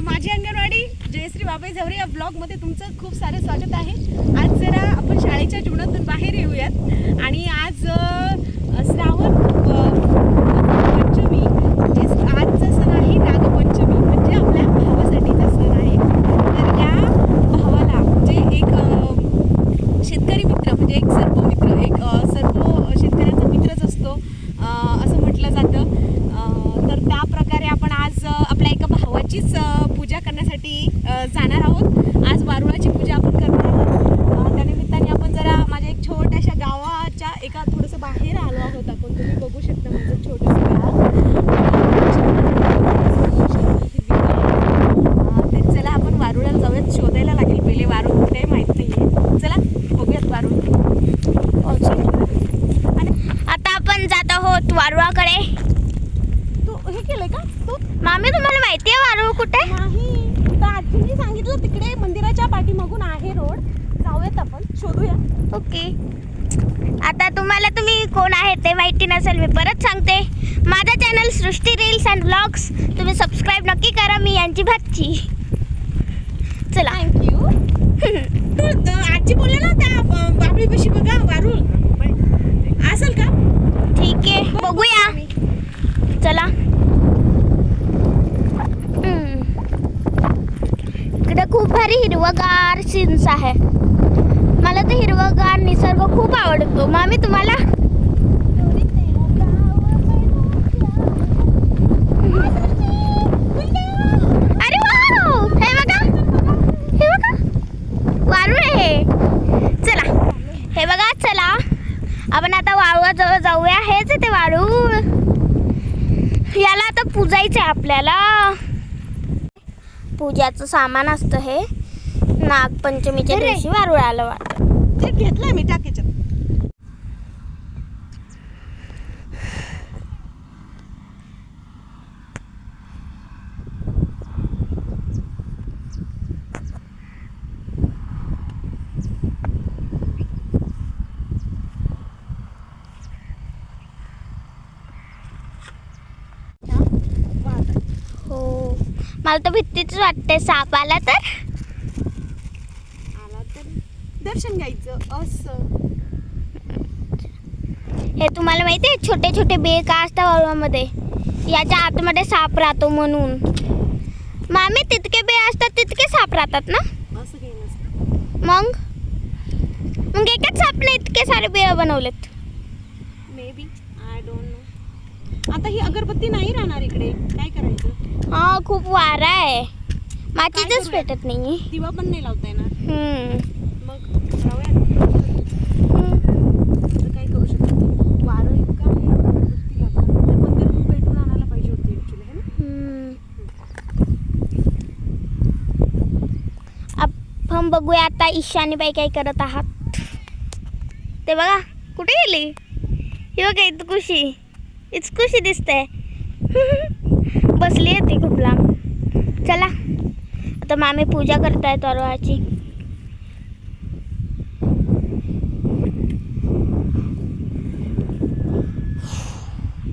माझी अंगणवाडी जयश्री बाबाई झवरे या ब्लॉगमध्ये तुमचं खूप सारं स्वागत आहे. आज जरा आपण शाळेच्या जीवनातून बाहेर येऊयात. आणि आज श्रावण अ, पंचमी म्हणजे आजचा सण आहे नागपंचमी म्हणजे आपल्या भावासाठीचा सण आहे तर या भावाला म्हणजे एक अ, शेतकरी मित्र म्हणजे एक सर्प मित्र एक अ, सर्प शेतकऱ्याचा मित्रच असतो अ, असं म्हटलं जातं अ, तर त्या प्रकारे आपण आज अ, आपल्या एका पूजा करण्यासाठी जाणार आहोत आज वारुळाची पूजा आपण करणार आहोत अ, त्यानिमित्ताने आपण जरा माझ्या एक छोट्याशा गावाच्या एका थोडंसं बाहेर आलो आहोत आपण तुम्ही बघू शकता माझं छोटंसं गाव अ, तर चला आपण वारुळाला जाऊयात शोधायला लागेल पहिले वारुळ कुठे आहे माहीत नाहीये चला बघूयात वारुळ आणि आता आपण जात आहोत वारुळाकडे तू हे केलंय का तू मामी तुम्हाला माहिती आहे वारुळ कुठे नाही तर आजींनी सांगितलं तिकडे पाठीमागून आहे रोड. जाऊयात आपण शोधूया. ओके. आता तुम्हाला तुम्ही कोण आहे ते माहिती नसेल मी परत सांगते. माझा channel Srushti reels and blogs तुम्ही सबस्क्राईब नक्की करा मी यांची भाची चला थँक्यू आजी बोलले ना त्या बाबळीपाशी बघा वारुळ असेल का ठीक आहे बघूया चला हम्म. इकडे खूप भारी हिरवगार सीन्स आहे. मला तर हिरवगार निसर्ग खूप आवडतो. मामी तुम्हाला? अरे हे बघा. हे बघा. आहे चला. हे बघा चला. आपण आता वाळूजवळ जाऊया. हेच ते वाळू याला आता पूजायचं आहे आपल्याला. पूजाचं सामान असतं हे. नागपंचमीच्या. दिवशी वारुळाला वाटतं. ते घेतलंय मी टाकीच्यात हो. मला तर भीतीच वाटते साप आला तर आला तर. दर्शन घ्यायचं असं. हे तुम्हाला माहिती आहे छोटे छोटे बे का असतात वाळूमध्ये याच्या आतमध्ये साप राहतो म्हणून. मामी तितके बे असतात तितके साप राहतात ना? असं काही नसतं. मग? मग एकाच सापने इतके सारे बे बनवलेत. May be I don't know आता ही अगरबत्ती नाही राहणार इकडे. काय करायचं? हा खूप वारा आहे. मातीतच करूया? पेटत नाही दिवा पण नाही लावता येणार. हम्म. आपण बघूया आता ईशानीबाई काय करत आहात. ते बघा कुठे गेली? हे बघा इतकुशी खुशी दिसते बसली आहे ती खूप लांब. चला आता मामी पूजा करताय तरोळाची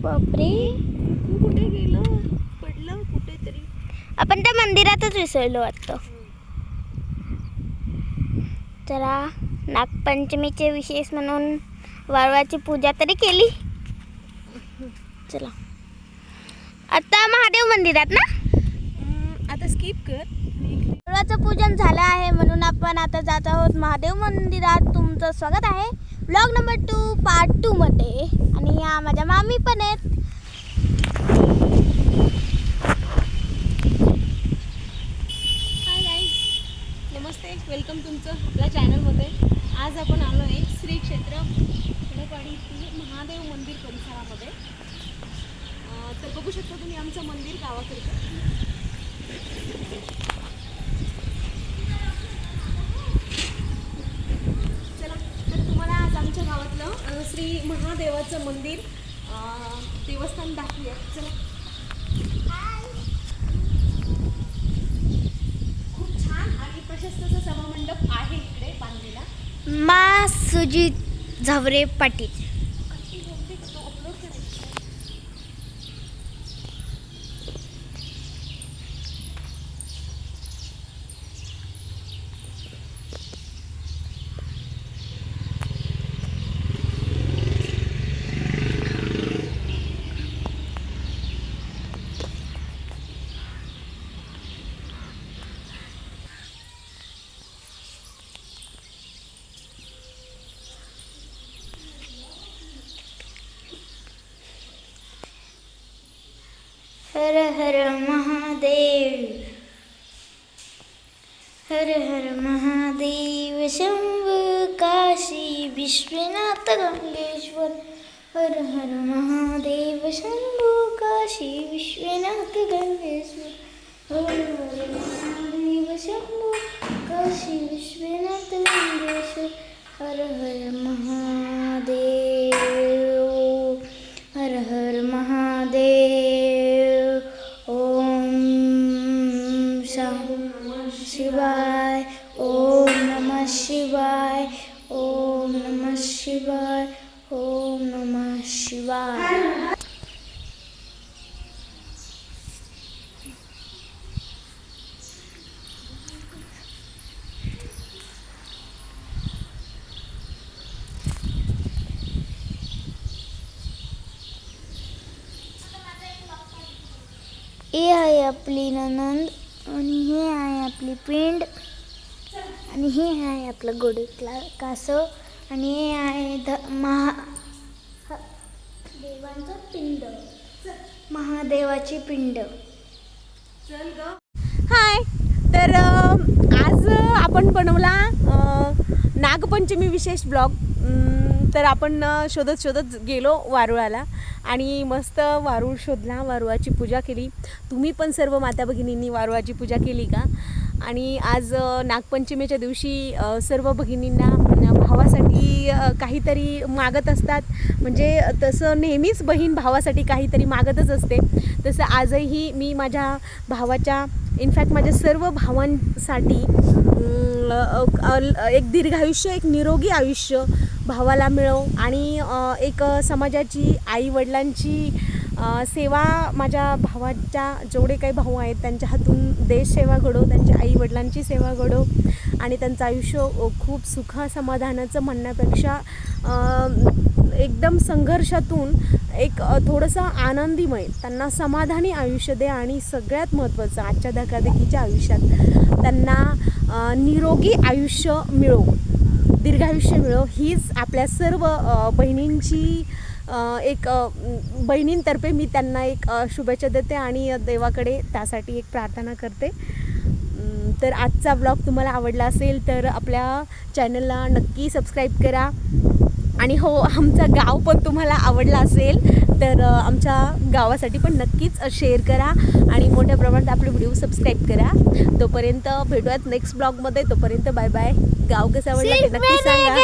बापरे. कुठे गेलं? पडलं कुठेतरी. आपण त्या मंदिरातच विसरलो वाटतं. जरा नागपंचमीचे विशेष म्हणून वाळवाची पूजा तरी केली. चला. आता महादेव मंदिरात ना? आता स्किप कर. वाळवाचं पूजन झालं आहे म्हणून आपण आता जात आहोत महादेव मंदिरात. तुमचं स्वागत आहे. ब्लॉग नंबर टू पार्ट टूमध्ये आणि या माझ्या मामी पण आहेत. हाय नमस्ते. वेलकम तुमचं आपल्या चॅनलमध्ये आज आपण आलो आहे श्री क्षेत्र येथील महादेव मंदिर परिसरामध्ये. तर बघू शकता तुम्ही आमचं मंदिर गावाकडचं चला तर तुम्हाला आज आमच्या गावातलं अं, श्री महादेवाचं मंदिर देवस्थान दाखवूया. चला. खूप छान आणि प्रशस्तचं सभामंडप आहे इकडे बांधलेला. मा सुजित झवरे पाटील. हर हर महादेव। हर हर महादेव शंभू काशी विश्वनाथ गंगेश्वर। हर हर महादेव शंभू काशी विश्वनाथ गंगेश्वर। शिवाय ओम नमः शिवाय ओम नमः शिवाय ओम नमः शिवाय। हे आहे आपली ननंद आणि हे आहे पिंड. आणि हे आहे आपलं गोडीतला कासव. आणि हे आहे ध महा देवांचं पिंड. महादेवाची पिंड. हाय. तर आज आपण बनवला नागपंचमी विशेष ब्लॉग. तर आपण शोधत शोधत गेलो वारुळाला. आणि मस्त वारूळ शोधला वारुळाची पूजा केली. तुम्ही पण सर्व माता भगिनींनी वारुळाची पूजा केली का? आणि आज नागपंचमीच्या दिवशी सर्व भगिनींना भावासाठी काहीतरी मागत असतात. म्हणजे तसं नेहमीच बहीण भावासाठी काहीतरी मागतच असते. तसं आजही मी माझ्या भावाच्या इनफॅक्ट माझ्या सर्व भावांसाठी एक दीर्घायुष्य एक निरोगी आयुष्य भावाला मिळो. आणि एक समाजाची आई वडिलांची सेवा माझ्या भावाच्या जेवढे काही भाऊ आहेत त्यांच्या हातून देशसेवा घडो त्यांच्या आई वडिलांची सेवा घडो आणि त्यांचं आयुष्य खूप सुख समाधानाचं म्हणण्यापेक्षा एकदम संघर्षातून एक थोडंसं आनंदीमय त्यांना समाधानी आयुष्य दे आणि सगळ्यात महत्त्वाचं आजच्या धकाधकीच्या आयुष्यात त्यांना निरोगी आयुष्य मिळो दीर्घायुष्य मिळो. हीच आपल्या सर्व बहिणींची एक बहिणींतर्फे मी त्यांना एक शुभेच्छा देते आणि देवाकडे त्यासाठी एक प्रार्थना करते. तर आजचा ब्लॉग तुम्हाला आवडला असेल तर आपल्या चॅनलला नक्की सबस्क्राईब करा. आणि हो आमचं गाव पण तुम्हाला आवडलं असेल तर आमच्या गावासाठी पण नक्कीच शेअर करा आणि मोठ्या प्रमाणात आपले व्हिडिओ सबस्क्राईब करा. तोपर्यंत भेटूयात नेक्स्ट ब्लॉगमध्ये. तोपर्यंत बाय बाय. गाव कसं आवडलं ते नक्की सांगा.